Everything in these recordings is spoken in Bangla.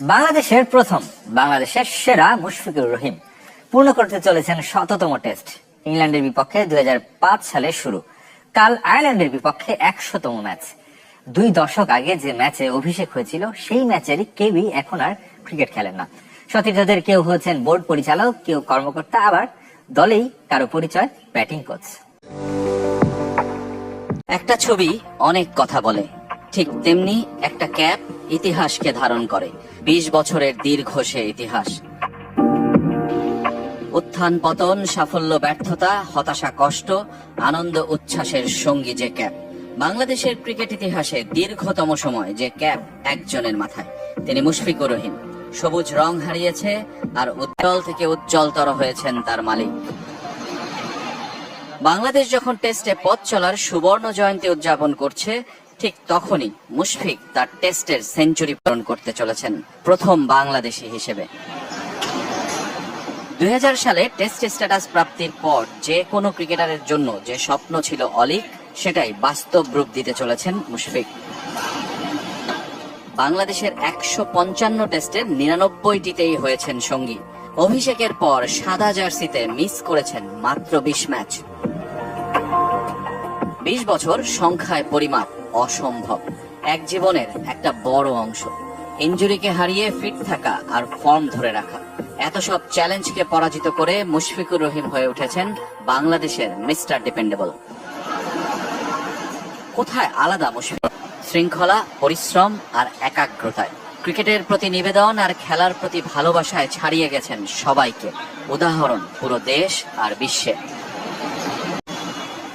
বাংলাদেশের প্রথম, বাংলাদেশের সেরা মুশফিকুর রহিম পূর্ণ করতে চলেছেন শততম টেস্ট। ইংল্যান্ডের বিপক্ষে দুই সালে শুরু। কাল আয়ারল্যান্ডের বিপক্ষে একশোতম ম্যাচ। দুই দশক আগে যে ম্যাচে অভিষেক হয়েছিল, সেই ম্যাচেরই কেউই এখন আর ক্রিকেট খেলেন না। সতীর্থদের কেউ হচ্ছেন বোর্ড পরিচালক, কেউ কর্মকর্তা, আবার দলেই কারও পরিচয় ব্যাটিং কোচ। একটা ছবি অনেক কথা বলে ঠিক তেমনি একটা ক্যাপ ইতিহাসকে ধারণ করে। বিশ বছরের দীর্ঘ সে ইতিহাস। উত্থান, পতন, সাফল্য, ব্যর্থতা, হতাশা, কষ্ট, আনন্দ, উচ্ছ্বাসের সঙ্গী যে ক্যাপ। বাংলাদেশের ক্রিকেট ইতিহাসে দীর্ঘতম সময় যে ক্যাপ একজনের মাথায়। তিনি মুশফিকুর রহিম। সবুজ রং হারিয়েছে, আর উজ্জ্বল থেকে উজ্জ্বলতর হয়েছেন তার মালিক। বাংলাদেশ যখন টেস্টে পথ চলার সুবর্ণ জয়ন্তী উদযাপন করছে ঠিক তখনই মুশফিক তার টেস্টের সেঞ্চুরি পূরণ করতে চলেছেন প্রথম বাংলাদেশি হিসেবে। দুই সালে টেস্ট স্ট্যাটাস প্রাপ্তির পর যে কোনো ক্রিকেটারের জন্য যে স্বপ্ন ছিল অলিক, সেটাই বাস্তব রূপ দিতে চলেছেন মুশফিক। বাংলাদেশের একশো পঞ্চান্ন টেস্টের নিরানব্বইটিতেই হয়েছেন সঙ্গী। অভিষেকের পর সাদা জার্সিতে মিস করেছেন মাত্র বিশ ম্যাচ। বিশ বছর সংখ্যায় পরিমাপ অসম্ভব। এক জীবনের একটা বড় অংশ। ইঞ্জুরিকে হারিয়ে ফিট থাকা আর ফর্ম ধরে রাখা। এত সব চ্যালেঞ্জকে পরাজিত করে মুশফিকুর রহিম হয়ে উঠেছেন বাংলাদেশের মিস্টার ডিপেন্ডেবল। কোথায় আলাদা মুশফিক? শৃঙ্খলা, পরিশ্রম আর একাগ্রতায়। ক্রিকেটের প্রতি নিবেদন আর খেলার প্রতি ভালোবাসায় ছাড়িয়ে গেছেন সবাইকে। উদাহরণ, পুরো দেশ আর বিশ্বে।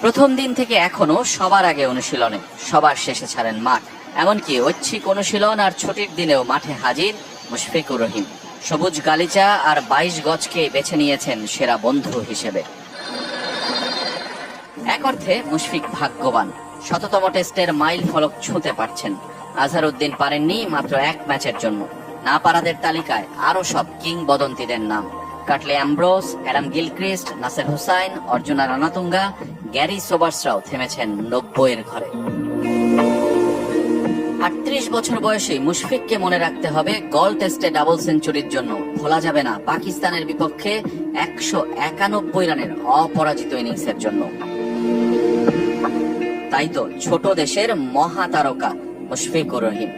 প্রথম দিন থেকে এখনও সবার আগে অনুশীলনে। সবার শেষে ছাড়েন মাঠ। এমনকি ঐচ্ছিক অনুশীলন আর ছুটির দিনেও মাঠে হাজির মুশফিকুর রহিম। সবুজ গালিচা আর বাইশ গজকে বেছে নিয়েছেন সেরা বন্ধু হিসেবে। এক অর্থে মুশফিক ভাগ্যবান। শততম টেস্টের মাইল ফলক ছুঁতে পারছেন। আজহারউদ্দিন পারেননি মাত্র এক ম্যাচের জন্য। না পারাদের তালিকায় আরও সব কিংবদন্তিদের নাম। কাটলে Ambrose Adam Gilchrist, Nasser Hussain, Arjuna Ranatunga Garry সোবার্সরাও থেমেছেন নব্বইয়ের ঘরে। আটত্রিশ বছর বয়সে মুশফিককে মনে রাখতে হবে, গল টেস্টে ডাবল সেঞ্চুরির জন্য ভোলা যাবে না। পাকিস্তানের বিপক্ষে একশো একানব্বই রানের অপরাজিত ইনিংসের জন্য। তাই তো ছোট দেশের মহাতারকা মুশফিকুর রহিম।